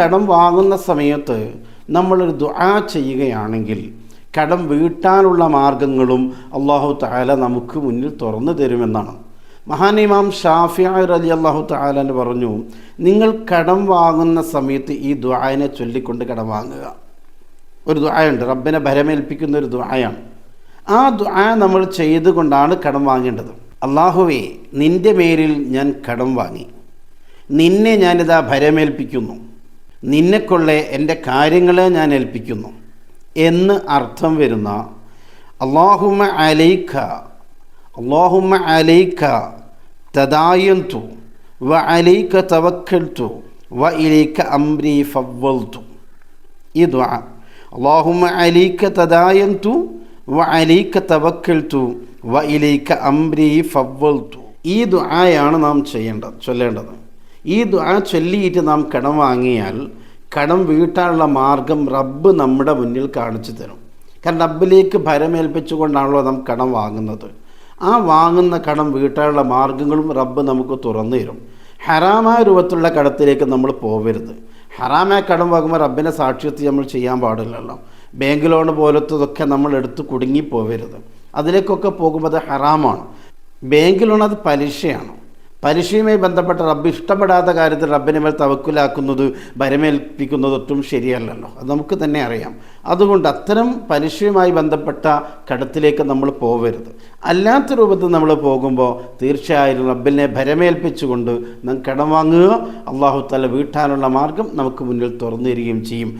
കടം വാങ്ങുന്ന സമയത്ത് നമ്മളൊരു ദുആ ചെയ്യുകയാണെങ്കിൽ കടം വീട്ടാനുള്ള മാർഗങ്ങളും അള്ളാഹു താല നമുക്ക് മുന്നിൽ തുറന്നു തരുമെന്നാണ്. മഹാനിമാം ഷാഫി അലി അള്ളാഹു താല പറഞ്ഞു നിങ്ങൾ കടം വാങ്ങുന്ന സമയത്ത് ഈ ദ്വായനെ ചൊല്ലിക്കൊണ്ട് കടം വാങ്ങുക. ഒരു ദ്വായുണ്ട് റബ്ബിനെ ഭരമേൽപ്പിക്കുന്ന ഒരു ദ്വായാണ് ആ ദുആ നമ്മൾ ചെയ്തുകൊണ്ടാണ് കടം വാങ്ങേണ്ടത്. അള്ളാഹുവേ നിന്റെ മേലിൽ ഞാൻ കടം വാങ്ങി. നിന്നെ ഞാനിതാ ഭരമേൽപ്പിക്കുന്നു. നിന്നെക്കൊള്ളെ എന്റെ കാര്യങ്ങളെ ഞാൻ ഏൽപ്പിക്കുന്നു എന്ന് അർത്ഥം വരുന്ന അള്ളാഹുമ അലൈഖ അള്ളാഹുമ അലൈഖ തദായന്തു വ അലൈക്ക തവക്കൽത്തു വ ഇലൈക്ക അംരി ഫവൽത്തു ഈ ദ്വാ അള്ളാഹുമ അലൈക്ക തദായന്തു വ അലൈക്ക തവക്കൽത്തു വ ഇലൈക്ക അംരി ഫവൽത്തു ഈ ദ്വായാണ് നാം ചെയ്യേണ്ടത് ചൊല്ലേണ്ടത്. ഈ ദ്വാ ചൊല്ലിയിട്ട് നാം കടം വാങ്ങിയാൽ കടം വീട്ടാനുള്ള മാർഗം റബ്ബ് നമ്മുടെ മുന്നിൽ കാണിച്ചു തരും. കാരണം റബ്ബിലേക്ക് ഭരമേൽപ്പിച്ചുകൊണ്ടാണല്ലോ നാം കടം വാങ്ങുന്നത്. ആ വാങ്ങുന്ന കടം വീട്ടാനുള്ള മാർഗങ്ങളും റബ്ബ് നമുക്ക് തുറന്നു തരും. ഹറാമായ രൂപത്തിലുള്ള കടത്തിലേക്ക് നമ്മൾ പോവരുത്. ഹറാമായ കടം വാങ്ങുമ്പോൾ റബ്ബിനെ സാക്ഷ്യത്തിൽ നമ്മൾ ചെയ്യാൻ പാടില്ലല്ലോ. ബാങ്ക് ലോൺ പോലത്തതൊക്കെ നമ്മൾ എടുത്ത് കുടുങ്ങി പോവരുത് അതിലേക്കൊക്കെ പോകുമ്പോൾ അത് ഹറാമാണ്. ബാങ്ക് ലോൺ അത് പലിശയാണ്. പലിശയുമായി ബന്ധപ്പെട്ട റബ്ബ് ഇഷ്ടപ്പെടാത്ത കാര്യത്തിൽ റബ്ബിനെ മേൽ തവക്കുലാക്കുന്നത് ഭരമേൽപ്പിക്കുന്നത് ഒട്ടും ശരിയല്ലല്ലോ. അത് നമുക്ക് തന്നെ അറിയാം. അതുകൊണ്ട് അത്തരം പലിശയുമായി ബന്ധപ്പെട്ട കടത്തിലേക്ക് നമ്മൾ പോവരുത്. അല്ലാത്ത രൂപത്തിൽ നമ്മൾ പോകുമ്പോൾ തീർച്ചയായും റബ്ബിനെ ഭരമേൽപ്പിച്ചുകൊണ്ട് നാം കടം വാങ്ങുക. അള്ളാഹു തല വീട്ടാനുള്ള മാർഗം നമുക്ക് മുന്നിൽ തുറന്നു തരികയും ചെയ്യും.